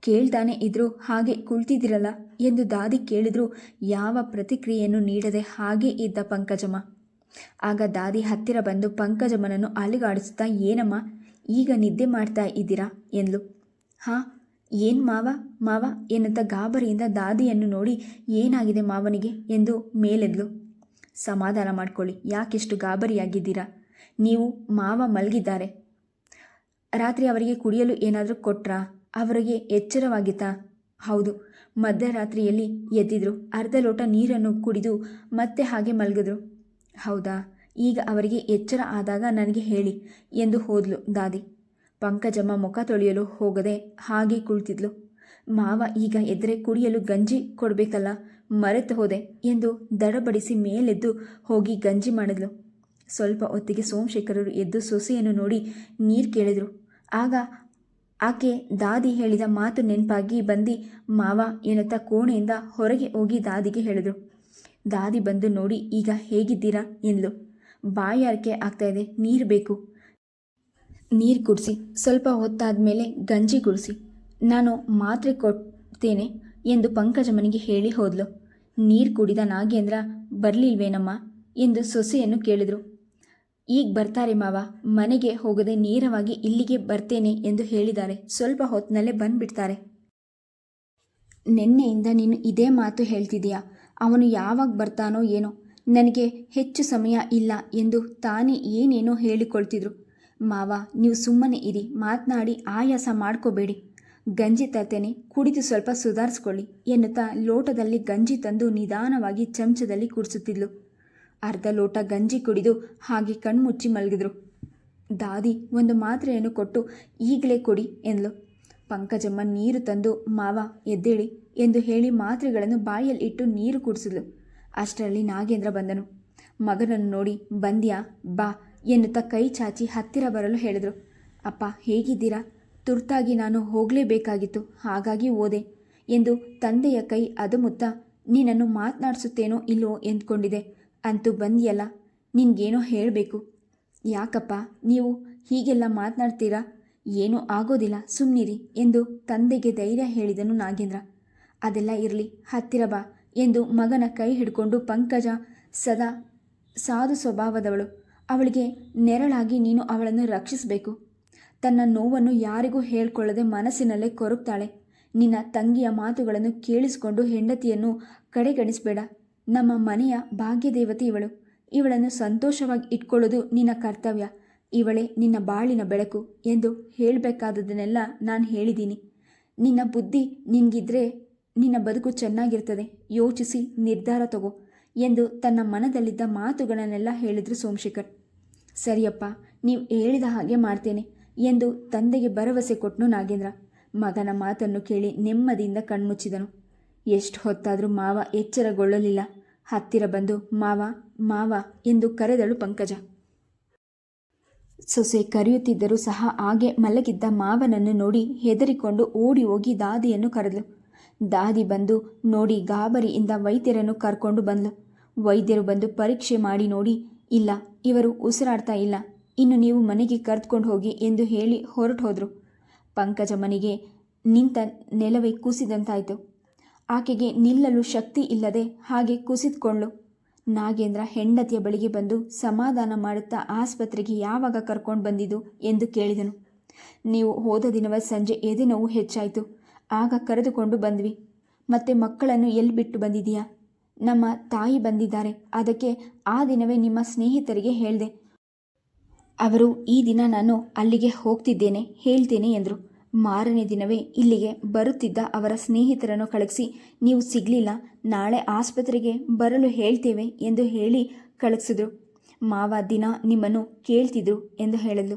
S1: ಕೇಳ್ತಾನೆ ಇದ್ರೂ ಹಾಗೆ ಕುಳಿತಿದ್ದೀರಲ್ಲ? ಎಂದು ದಾದಿ ಕೇಳಿದ್ರು. ಯಾವ ಪ್ರತಿಕ್ರಿಯೆಯನ್ನು ನೀಡದೆ ಹಾಗೆ ಇದ್ದ ಪಂಕಜಮ್ಮ. ಆಗ ದಾದಿ ಹತ್ತಿರ ಬಂದು ಪಂಕಜಮ್ಮನನ್ನು ಅಲಿಗಾಡಿಸುತ್ತಾ, ಏನಮ್ಮ, ಈಗ ನಿದ್ದೆ ಮಾಡ್ತಾ ಇದ್ದೀರಾ? ಎಂದ್ಲು. ಹಾಂ ಏನು ಮಾವ ಮಾವ ಏನಂತ ಗಾಬರಿಯಿಂದ ದಾದಿಯನ್ನು ನೋಡಿ ಏನಾಗಿದೆ ಮಾವನಿಗೆ ಎಂದು ಮೇಲೆದ್ಲು. ಸಮಾಧಾನ ಮಾಡ್ಕೊಳ್ಳಿ, ಯಾಕೆಷ್ಟು ಗಾಬರಿಯಾಗಿದ್ದೀರಾ? ನೀವು ಮಾವ ಮಲಗಿದ್ದಾರೆ. ರಾತ್ರಿ ಅವರಿಗೆ ಕುಡಿಯಲು ಏನಾದರೂ ಕೊಟ್ರಾ? ಅವರಿಗೆ ಎಚ್ಚರವಾಗಿತ್ತಾ? ಹೌದು, ಮಧ್ಯರಾತ್ರಿಯಲ್ಲಿ ಎದ್ದಿದ್ರು. ಅರ್ಧ ಲೋಟ ನೀರನ್ನು ಕುಡಿದು ಮತ್ತೆ ಹಾಗೆ ಮಲಗಿದ್ರು. ಹೌದಾ? ಈಗ ಅವರಿಗೆ ಎಚ್ಚರ ಆದಾಗ ನನಗೆ ಹೇಳಿ ಎಂದು ಹೋದ್ಲು ದಾದಿ. ಪಂಕಜಮ್ಮ ಮುಖ ತೊಳೆಯಲು ಹೋಗದೆ ಹಾಗೆ ಕುಳಿತಿದ್ಲು. ಮಾವ ಈಗ ಎದ್ರೆ ಕುಡಿಯಲು ಗಂಜಿ ಕೊಡಬೇಕಲ್ಲ, ಮರೆತು ಹೋದೆ ಎಂದು ದಡಬಡಿಸಿ ಮೇಲೆದ್ದು ಹೋಗಿ ಗಂಜಿ ಮಾಡಿದ್ಲು. ಸ್ವಲ್ಪ ಹೊತ್ತಿಗೆ ಸೋಮಶೇಖರರು ಎದ್ದು ಸೊಸೆಯನ್ನು ನೋಡಿ ನೀರು ಕೇಳಿದರು. ಆಗ ಆಕೆ ದಾದಿ ಹೇಳಿದ ಮಾತು ನೆನಪಾಗಿ ಬಂದು ಮಾವ ಎನ್ನುತ್ತಾ ಕೋಣೆಯಿಂದ ಹೊರಗೆ ಹೋಗಿ ದಾದಿಗೆ ಹೇಳಿದರು. ದಾದಿ ಬಂದು ನೋಡಿ, ಈಗ ಹೇಗಿದ್ದೀರಾ? ಎಂದ್ಲು. ಬಾಯಾರಿಕೆ ಆಗ್ತಾ ಇದೆ, ನೀರು ಬೇಕು. ನೀರು ಕುಡಿಸಿ, ಸ್ವಲ್ಪ ಹೊತ್ತಾದ ಮೇಲೆ ಗಂಜಿ ಕುಡಿಸಿ. ನಾನು ಮಾತ್ರೆ ಕೊಡ್ತೇನೆ ಎಂದು ಪಂಕಜಮ್ಮನಿಗೆ ಹೇಳಿ ಹೋದ್ಲು. ನೀರು ಕುಡಿದ ನಾಗೇಂದ್ರ, ಬರಲಿಲ್ವೇನಮ್ಮ ಎಂದು ಸೊಸೆಯನ್ನು ಕೇಳಿದರು. ಈಗ ಬರ್ತಾರೆ ಮಾವ, ಮನೆಗೆ ಹೋಗದೆ ನೇರವಾಗಿ ಇಲ್ಲಿಗೆ ಬರ್ತೇನೆ ಎಂದು ಹೇಳಿದ್ದಾರೆ. ಸ್ವಲ್ಪ ಹೊತ್ತಿನಲ್ಲೇ ಬಂದುಬಿಡ್ತಾರೆ. ನಿನ್ನೆಯಿಂದ ನೀನು ಇದೇ ಮಾತು ಹೇಳ್ತಿದೀಯಾ ಅವನು ಯಾವಾಗ ಬರ್ತಾನೋ ಏನೋ? ನನಗೆ ಹೆಚ್ಚು ಸಮಯ ಇಲ್ಲ ಎಂದು ತಾನೇ ಏನೇನೋ ಹೇಳಿಕೊಳ್ತಿದ್ರು. ಮಾವ, ನೀವು ಸುಮ್ಮನೆ ಇರಿ, ಮಾತನಾಡಿ ಆಯಾಸ ಮಾಡ್ಕೋಬೇಡಿ. ಗಂಜಿ ತರ್ತೇನೆ, ಕುಡಿದು ಸ್ವಲ್ಪ ಸುಧಾರಿಸ್ಕೊಳ್ಳಿ ಎನ್ನುತ್ತಾ ಲೋಟದಲ್ಲಿ ಗಂಜಿ ತಂದು ನಿಧಾನವಾಗಿ ಚಮಚದಲ್ಲಿ ಕುಡಿಸುತ್ತಿದ್ಲು. ಅರ್ಧ ಲೋಟ ಗಂಜಿ ಕುಡಿದು ಹಾಗೆ ಕಣ್ಮುಚ್ಚಿ ಮಲಗಿದ್ರು. ದಾದಿ, ಒಂದು ಮಾತ್ರೆಯನ್ನು ಕೊಟ್ಟು ಈಗಲೇ ಕೊಡಿ ಎಂದ್ಲು. ಪಂಕಜಮ್ಮ ನೀರು ತಂದು, ಮಾವ, ಎದ್ದೇಳಿ ಎಂದು ಹೇಳಿ ಮಾತ್ರೆಗಳನ್ನು ಬಾಯಲ್ಲಿ ಇಟ್ಟು ನೀರು ಕುಡಿಸಿದ್ಲು. ಅಷ್ಟರಲ್ಲಿ ನಾಗೇಂದ್ರ ಬಂದನು. ಮಗನನ್ನು ನೋಡಿ, ಬಂದ್ಯಾ, ಬಾ ಎನ್ನುತ್ತಾ ಕೈ ಚಾಚಿ ಹತ್ತಿರ ಬರಲು ಹೇಳಿದರು. ಅಪ್ಪ, ಹೇಗಿದ್ದೀರಾ? ತುರ್ತಾಗಿ ನಾನು ಹೋಗಲೇಬೇಕಾಗಿತ್ತು, ಹಾಗಾಗಿ ಓದೆ ಎಂದು ತಂದೆಯ ಕೈ ಅದುಮುತ್ತ ನಿನ್ನನ್ನು ಮಾತನಾಡಿಸುತ್ತೇನೋ ಇಲ್ಲೋ ಎಂದ್ಕೊಂಡಿದೆ. ಅಂತೂ ಬಂದಿಯಲ್ಲ, ನಿನ್ಗೇನೋ ಹೇಳಬೇಕು. ಯಾಕಪ್ಪ, ನೀವು ಹೀಗೆಲ್ಲ ಮಾತನಾಡ್ತೀರಾ? ಏನೂ ಆಗೋದಿಲ್ಲ ಸುಮ್ಮನಿರಿ ಎಂದು ತಂದೆಗೆ ಧೈರ್ಯ ಹೇಳಿದನು ನಾಗೇಂದ್ರ. ಅದೆಲ್ಲ ಇರಲಿ, ಹತ್ತಿರ ಬಾ ಎಂದು ಮಗನ ಕೈ ಹಿಡ್ಕೊಂಡು ಪಂಕಜ ಸದಾ ಸಾಧು ಸ್ವಭಾವದವಳು. ಅವಳಿಗೆ ನೆರಳಾಗಿ ನೀನು ಅವಳನ್ನು ರಕ್ಷಿಸಬೇಕು. ತನ್ನ ನೋವನ್ನು ಯಾರಿಗೂ ಹೇಳ್ಕೊಳ್ಳದೆ ಮನಸ್ಸಿನಲ್ಲೇ ಕೊರಗ್ತಾಳೆ. ನಿನ್ನ ತಂಗಿಯ ಮಾತುಗಳನ್ನು ಕೇಳಿಸಿಕೊಂಡು ಹೆಂಡತಿಯನ್ನು ಕಡೆಗಣಿಸಬೇಡ. ನಮ್ಮ ಮನೆಯ ಭಾಗ್ಯದೇವತೆ ಇವಳು. ಇವಳನ್ನು ಸಂತೋಷವಾಗಿ ಇಟ್ಕೊಳ್ಳೋದು ನಿನ್ನ ಕರ್ತವ್ಯ. ಇವಳೇ ನಿನ್ನ ಬಾಳಿನ ಬೆಳಕು ಎಂದು ಹೇಳಬೇಕಾದದನ್ನೆಲ್ಲ ನಾನು ಹೇಳಿದ್ದೀನಿ. ನಿನ್ನ ಬುದ್ಧಿ ನಿನಗಿದ್ರೆ ನಿನ್ನ ಬದುಕು ಚೆನ್ನಾಗಿರ್ತದೆ. ಯೋಚಿಸಿ ನಿರ್ಧಾರ ತಗೋ. ಎಂದು ತನ್ನ ಮನದಲ್ಲಿದ್ದ ಮಾತುಗಳನ್ನೆಲ್ಲ ಹೇಳಿದ್ರು ಸೋಮಶೇಖರ್. ಸರಿಯಪ್ಪ, ನೀವು ಹೇಳಿದ ಹಾಗೆ ಮಾಡ್ತೇನೆ ಎಂದು ತಂದೆಗೆ ಭರವಸೆ ಕೊಟ್ಟನು ನಾಗೇಂದ್ರ. ಮಗನ ಮಾತನ್ನು ಕೇಳಿ ನೆಮ್ಮದಿಯಿಂದ ಕಣ್ಮುಚ್ಚಿದನು. ಎಷ್ಟು ಹೊತ್ತಾದರೂ ಮಾವ ಎಚ್ಚರಗೊಳ್ಳಲಿಲ್ಲ. ಹತ್ತಿರ ಬಂದು, ಮಾವ ಮಾವ ಎಂದು ಕರೆದಳು ಪಂಕಜ. ಸೊಸೆ ಕರೆಯುತ್ತಿದ್ದರೂ ಸಹ ಹಾಗೆ ಮಲಗಿದ್ದ ಮಾವನನ್ನು ನೋಡಿ ಹೆದರಿಕೊಂಡು ಓಡಿ ಹೋಗಿ ದಾದಿಯನ್ನು ಕರೆದಳು ದಾದಿ ಬಂದು ನೋಡಿ ಗಾಬರಿಯಿಂದ ವೈದ್ಯರನ್ನು ಕರ್ಕೊಂಡು ಬಂದಳು ವೈದ್ಯರು ಬಂದು ಪರೀಕ್ಷೆ ಮಾಡಿ ನೋಡಿ. ಇಲ್ಲ, ಇವರು ಉಸಿರಾಡ್ತಾ ಇಲ್ಲ. ಇನ್ನು ನೀವು ಮನೆಗೆ ಕರೆದುಕೊಂಡು ಹೋಗಿ ಎಂದು ಹೇಳಿ ಹೊರಟು ಹೋದರು ಪಂಕಜ ಮನೆಗೆ ನಿಂತ ನೆಲವೇ ಕುಸಿದಂತಾಯಿತು. ಆಕೆಗೆ ನಿಲ್ಲಲು ಶಕ್ತಿ ಇಲ್ಲದೆ ಹಾಗೆ ಕುಸಿದ್ಕೊಂಡ್ಳು. ನಾಗೇಂದ್ರ ಹೆಂಡತಿಯ ಬಳಿಗೆ ಬಂದು ಸಮಾಧಾನ ಮಾಡುತ್ತಾ ಆಸ್ಪತ್ರೆಗೆ ಯಾವಾಗ ಕರ್ಕೊಂಡು ಬಂದಿದ್ದು ಎಂದು ಕೇಳಿದನು. ನೀವು ಹೋದ ದಿನವ ಸಂಜೆ ಎದೆನೋವು ಹೆಚ್ಚಾಯಿತು. ಆಗ ಕರೆದುಕೊಂಡು ಬಂದ್ವಿ. ಮತ್ತೆ ಮಕ್ಕಳನ್ನು ಎಲ್ಲಿ ಬಿಟ್ಟು ಬಂದಿದೀಯಾ ನಮ್ಮ ತಾಯಿ ಬಂದಿದ್ದಾರೆ. ಅದಕ್ಕೆ ಆ ದಿನವೇ ನಿಮ್ಮ ಸ್ನೇಹಿತರಿಗೆ ಹೇಳಿದೆ. ಅವರು, ಈ ದಿನ ನಾನು ಅಲ್ಲಿಗೆ ಹೋಗ್ತಿದ್ದೇನೆ, ಹೇಳ್ತೇನೆ ಎಂದರು. ಮಾರನೇ ದಿನವೇ ಇಲ್ಲಿಗೆ ಬರುತ್ತಿದ್ದ ಅವರ ಸ್ನೇಹಿತರನ್ನು ಕಳಿಸಿ ನೀವು ಸಿಗಲಿಲ್ಲ, ನಾಳೆ ಆಸ್ಪತ್ರೆಗೆ ಬರಲು ಹೇಳ್ತೇವೆ ಎಂದು ಹೇಳಿ ಕಳಿಸಿದ್ರು ಮಾವ ದಿನ ನಿಮ್ಮನ್ನು ಕೇಳ್ತಿದ್ರು ಎಂದು ಹೇಳಿದ್ಲು.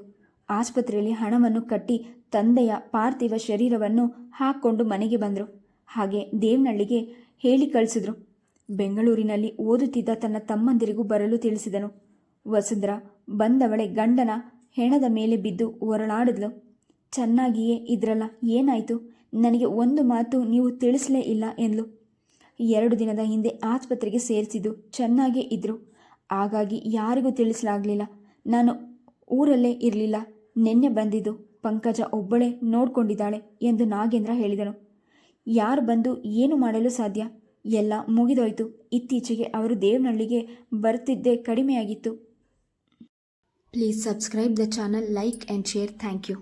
S1: ಆಸ್ಪತ್ರೆಯಲ್ಲಿ ಹಣವನ್ನು ಕಟ್ಟಿ ತಂದೆಯ ಪಾರ್ಥಿವ ಶರೀರವನ್ನು ಹಾಕ್ಕೊಂಡು ಮನೆಗೆ ಬಂದರು. ಹಾಗೆ ದೇವನಳ್ಳಿಗೆ ಹೇಳಿ ಕಳಿಸಿದ್ರು ಬೆಂಗಳೂರಿನಲ್ಲಿ ಓದುತ್ತಿದ್ದ ತನ್ನ ತಮ್ಮಂದಿರಿಗೂ ಬರಲು ತಿಳಿಸಿದನು. ವಸುಂಧ್ರ ಬಂದವಳೆ ಗಂಡನ ಹೆಣದ ಮೇಲೆ ಬಿದ್ದು ಹೊರಳಾಡಿದ್ಲು ಚೆನ್ನಾಗಿಯೇ ಇದ್ರಲ್ಲ, ಏನಾಯಿತು? ನನಗೆ ಒಂದು ಮಾತು ನೀವು ತಿಳಿಸಲೇ ಇಲ್ಲ ಎಂದ್ಲು. ಎರಡು ದಿನದ ಹಿಂದೆ ಆಸ್ಪತ್ರೆಗೆ ಸೇರಿಸಿದ್ದು ಚೆನ್ನಾಗೇ ಇದ್ದರು ಹಾಗಾಗಿ ಯಾರಿಗೂ ತಿಳಿಸಲಾಗಲಿಲ್ಲ. ನಾನು ಊರಲ್ಲೇ ಇರಲಿಲ್ಲ. ನಿನ್ನೆ ಬಂದಿದ್ದು. ಪಂಕಜ ಒಬ್ಬಳೇ ನೋಡ್ಕೊಂಡಿದ್ದಾಳೆ ಎಂದು ನಾಗೇಂದ್ರ ಹೇಳಿದನು. ಯಾರು ಬಂದು ಏನು ಮಾಡಲು ಸಾಧ್ಯ? ಎಲ್ಲ ಮುಗಿದೋಯ್ತು. ಇತ್ತೀಚೆಗೆ ಅವರು ದೇವನಹಳ್ಳಿಗೆ ಬರ್ತಿದ್ದೇ ಕಡಿಮೆಯಾಗಿತ್ತು. Please subscribe the channel like and share thank you